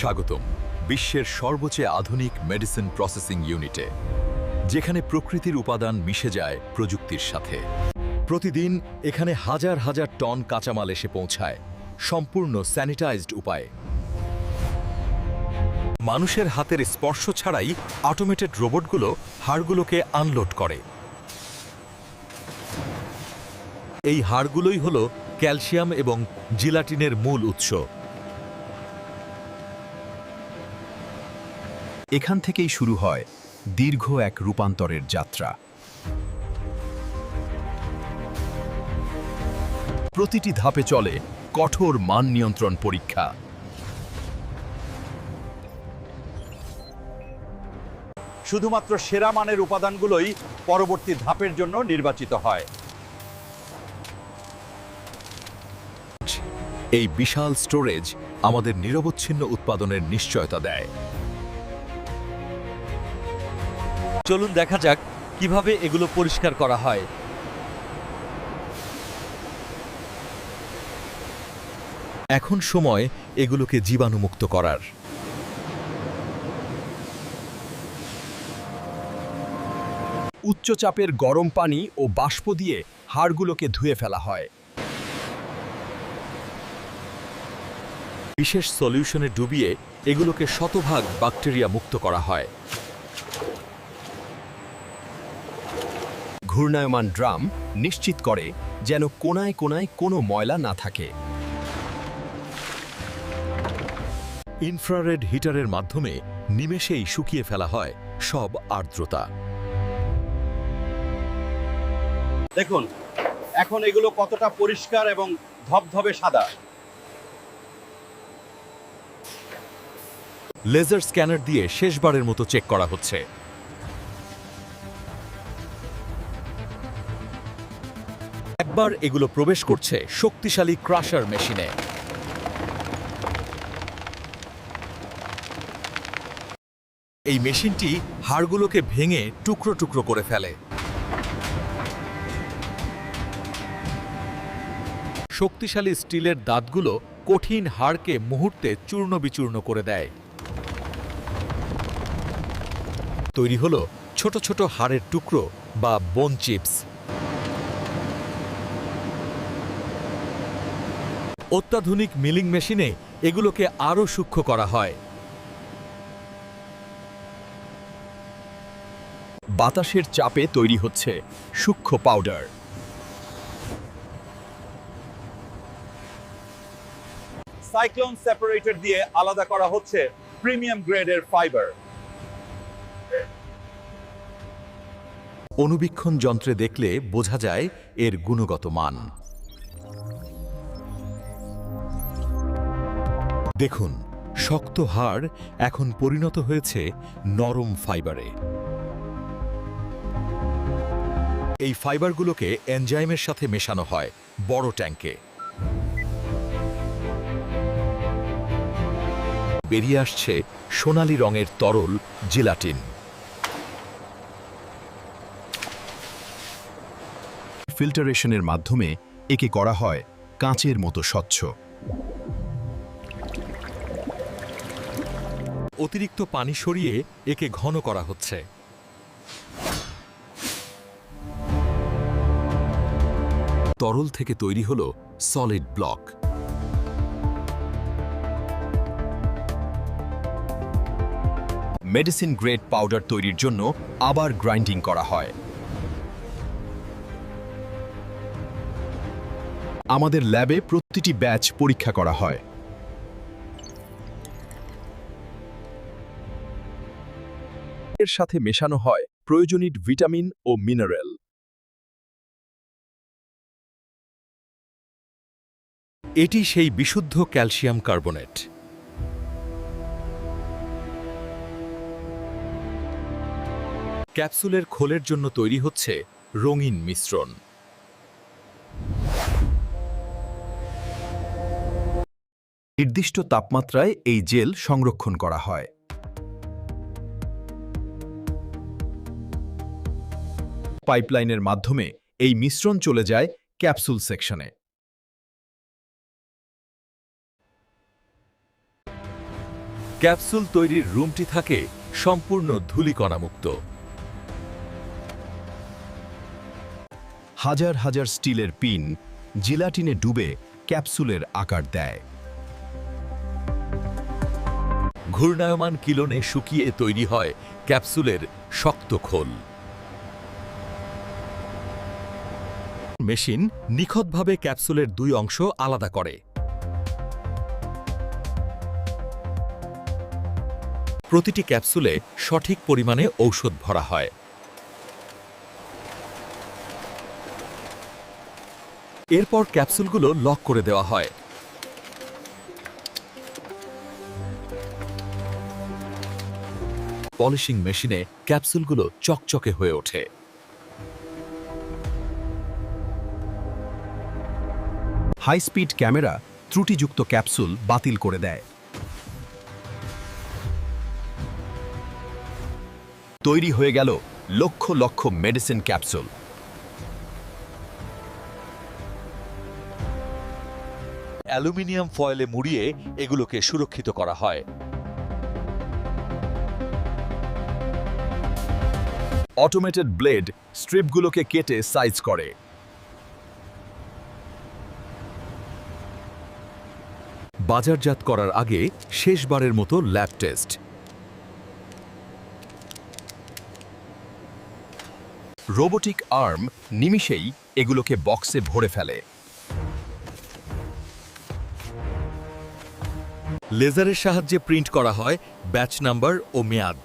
স্বাগতম বিশ্বের সর্বোচ্চ আধুনিক মেডিসিন প্রসেসিং ইউনিটে যেখানে প্রকৃতির উপাদান মিশে যায় প্রযুক্তির সাথে। প্রতিদিন এখানে হাজার হাজার টন কাঁচামাল এসে পৌঁছায়, সম্পূর্ণ স্যানিটাইজড উপায়ে। মানুষের হাতের স্পর্শ ছাড়াই অটোমেটেড রোবটগুলো হাড়গুলোকে আনলোড করে। এই হাড়গুলোই হল ক্যালসিয়াম এবং জিলাটিনের মূল উৎস। এখান থেকেই শুরু হয় দীর্ঘ এক রূপান্তরের যাত্রা। প্রতিটি ধাপে চলে কঠোর মান নিয়ন্ত্রণ পরীক্ষা। শুধুমাত্র সেরা মানের উপাদানগুলোই পরবর্তী ধাপের জন্য নির্বাচিত হয়। এই বিশাল স্টোরেজ আমাদের নিরবচ্ছিন্ন উৎপাদনের নিশ্চয়তা দেয়। চলুন দেখা যাক কীভাবে এগুলো পরিষ্কার করা হয়। এখন সময় এগুলোকে জীবাণুমুক্ত করার। উচ্চচাপের গরম পানি ও বাষ্প দিয়ে হাড়গুলোকে ধুয়ে ফেলা হয়। বিশেষ সলিউশনে ডুবিয়ে এগুলোকে শতভাগ ব্যাকটেরিয়া মুক্ত করা হয়। ঘূর্ণায়মান ড্রাম নিশ্চিত করে যেন কোনায় কোনায় কোনো ময়লা না থাকে। ইনফ্রারেড হিটারের মাধ্যমে নিমেষেই শুকিয়ে ফেলা হয় সব আর্দ্রতা। দেখুন এখন এগুলো কতটা পরিষ্কার এবং ধবধবে সাদা। লেজার স্ক্যানার দিয়ে শেষবারের মতো চেক করা হচ্ছে। একবার এগুলো প্রবেশ করছে শক্তিশালী ক্রাশার মেশিনে। এই মেশিনটি হাড়গুলোকে ভেঙে টুকরো টুকরো করে ফেলে। শক্তিশালী স্টিলের দাঁতগুলো কঠিন হাড়কে মুহূর্তে চূর্ণ বিচূর্ণ করে দেয়। তৈরি হলো ছোট ছোট হাড়ের টুকরো বা বোন চিপস। অত্যাধুনিক মিলিং মেশিনে এগুলোকে আরও সূক্ষ্ম করা হয়। বাতাসের চাপে তৈরি হচ্ছে সূক্ষ্ম পাউডার। সাইক্লোন সেপারেটর দিয়ে আলাদা করা হচ্ছে প্রিমিয়াম গ্রেডের ফাইবার। অনুবীক্ষণ যন্ত্রে দেখলে বোঝা যায় এর গুণগত মান। দেখুন, শক্ত হাড় এখন পরিণত হয়েছে নরম ফাইবারে। এই ফাইবারগুলোকে এনজাইমের সাথে মেশানো হয় বড় ট্যাঙ্কে বেরিয়ে আসছে সোনালী রঙের তরল জিলাটিন। ফিল্টারেশনের মাধ্যমে একে করা হয় কাঁচের মতো স্বচ্ছ। অতিরিক্ত পানি সরিয়ে একে ঘন করা হচ্ছে। তরল থেকে তৈরি হল solid block medicine grade powder তৈরির জন্য আবার গ্রাইন্ডিং করা হয়। আমাদের ল্যাবে প্রতিটি ব্যাচ পরীক্ষা করা হয়। এর সাথে মেশানো হয় প্রয়োজনীয় ভিটামিন ও মিনারেল। এটি সেই বিশুদ্ধ ক্যালসিয়াম কার্বনেট। ক্যাপসুলের খোলের জন্য তৈরি হচ্ছে রঙিন মিশ্রণ। নির্দিষ্ট তাপমাত্রায় এই জেল সংরক্ষণ করা হয়। পাইপলাইনের মাধ্যমে এই মিশ্রণ চলে যায় ক্যাপসুল সেকশনে ক্যাপসুল তৈরির রুমটি থাকে সম্পূর্ণ ধূলিকণামুক্ত। হাজার হাজার স্টিলের পিন জিলাটিনে ডুবে ক্যাপসুলের আকার দেয়। ঘূর্ণায়মান কিলনে শুকিয়ে তৈরি হয় ক্যাপসুলের শক্ত খোল। মেশিন নিখতভাবে ক্যাপসুলের দুই অংশ আলাদা করে। প্রতিটি ক্যাপসুলে সঠিক পরিমাণে ঔষধ ভরা হয়। এরপর ক্যাপসুলগুলো লক করে দেওয়া হয়। পলিশিং মেশিনে ক্যাপসুলগুলো চকচকে হয়ে ওঠে। হাই স্পিড ক্যামেরা ত্রুটিযুক্ত ক্যাপসুল বাতিল করে দেয়। তৈরি হয়ে গেল lakh lakh medicine capsule. Aluminium ফয়েলে মুড়িয়ে এগুলোকে সুরক্ষিত করা হয়। অটোমেটেড ব্লেড স্ট্রিপগুলোকে কেটে সাইজ করে। বাজারজাত করার আগে শেষবারের মতো ল্যাব টেস্ট। রোবোটিক আর্ম নিমিষেই এগুলোকে বক্সে ভরে ফেলে। লেজারের সাহায্যে প্রিন্ট করা হয় ব্যাচ নাম্বার ও মেয়াদ।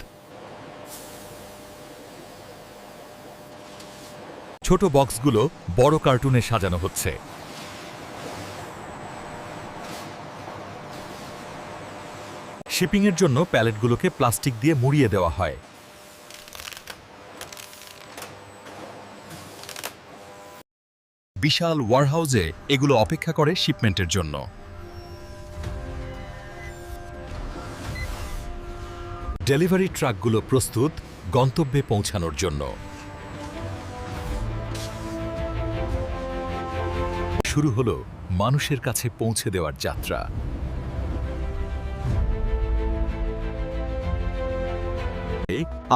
ছোট বক্সগুলো বড় কার্টুনে সাজানো হচ্ছে। শিপিংয়ের জন্য প্যালেটগুলোকে প্লাস্টিক দিয়ে মুড়িয়ে দেওয়া হয়। বিশাল ওয়ারহাউসে এগুলো অপেক্ষা করে শিপমেন্টের জন্য। ডেলিভারি ট্রাকগুলো প্রস্তুত, গন্তব্যে পৌঁছানোর জন্য। শুরু হলো মানুষের কাছে পৌঁছে দেওয়ার যাত্রা।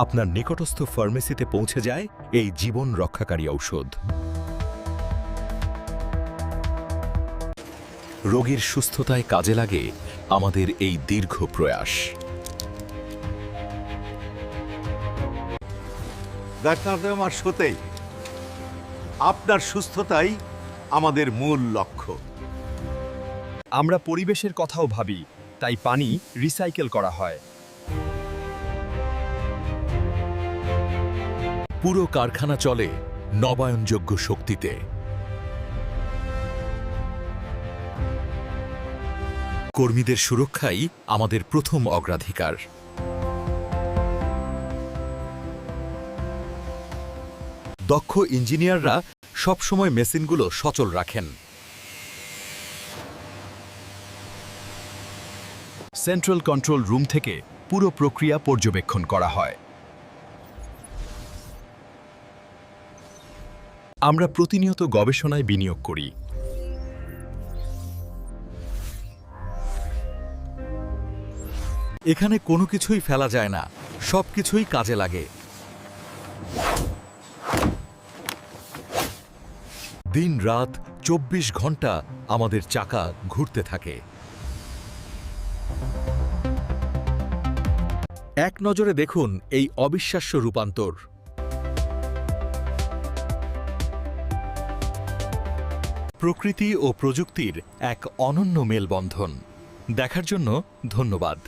আপনার নিকটস্থ ফার্মেসিতে পৌঁছে যায় এই জীবন রক্ষাকারী ঔষধ। রোগীর সুস্থতায় কাজে লাগে আমাদের এই দীর্ঘ প্রয়াস। ডাক্তার আমার সতেই। আপনার সুস্থতাই আমাদের মূল লক্ষ্য। আমরা পরিবেশের কথাও ভাবি তাই পানি রিসাইকেল করা হয়। পুরো কারখানা চলে নবায়নযোগ্য শক্তিতে। কর্মীদের সুরক্ষাই আমাদের প্রথম অগ্রাধিকার। দক্ষ ইঞ্জিনিয়াররা সবসময় মেশিনগুলো সচল রাখেন। সেন্ট্রাল কন্ট্রোল রুম থেকে পুরো প্রক্রিয়া পর্যবেক্ষণ করা হয়। আমরা প্রতিনিয়ত গবেষণায় বিনিয়োগ করি। এখানে কোনো কিছুই ফেলা যায় না, সব কিছুই কাজে লাগে। দিন রাত চব্বিশ ঘণ্টা আমাদের চাকা ঘুরতে থাকে। এক নজরে দেখুন এই অবিশ্বাস্য রূপান্তর। প্রকৃতি ও প্রযুক্তির এক অনন্য মেলবন্ধন। দেখার জন্য ধন্যবাদ।